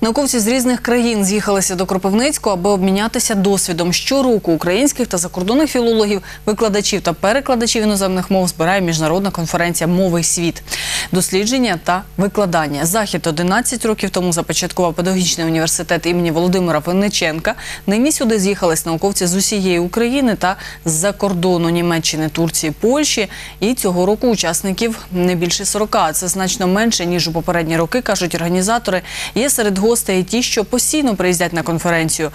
Науковці з різних країн з'їхалися до Кропивницького, аби обмінятися досвідом. Щороку українських та закордонних філологів, викладачів та перекладачів іноземних мов збирає міжнародна конференція Мови світ, дослідження та викладання. Захід 11 років тому започаткував педагогічний університет імені Володимира Винниченка. Нині сюди з'їхались науковці з усієї України та з-за кордону Німеччини, Турції, Польщі. І цього року учасників не більше 40. Це значно менше ніж у попередні роки, кажуть організатори. Є серед гостей ті, що постійно приїздять на конференцію.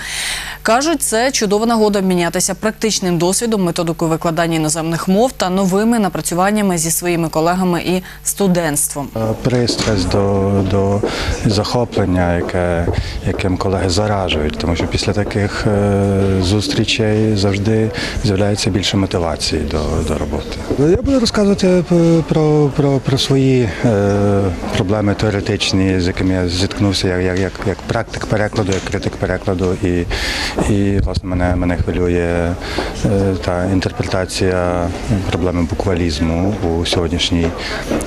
Кажуть, це чудова нагода обмінятися практичним досвідом, методикою викладання іноземних мов та новими напрацюваннями зі своїми колегами і студентством. Пристрасть до, до захоплення, яке, яким колеги заражують, тому що після таких е, зустрічей завжди з'являється більше мотивації до, до роботи. Я буду розказувати про, про, про свої е, проблеми теоретичні, з якими я зіткнувся як, як, як, як практик перекладу, як критик перекладу, і, і власне мене, мене хвилює е, та інтерпретація проблеми буквалізму у сьогоднішній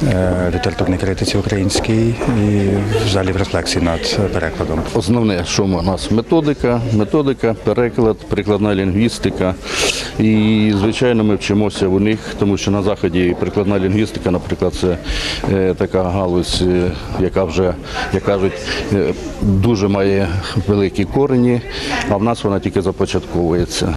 е, літературній критиці українській і взагалі в рефлексії над перекладом. Основне, що у нас методика, методика, переклад, прикладна лінгвістика. І, звичайно, ми вчимося у них, тому що на заході прикладна лінгвістика, наприклад, це е, така галузь, е, яка вже, як кажуть, е, дуже має великі корені, а в нас вона тільки започатковується.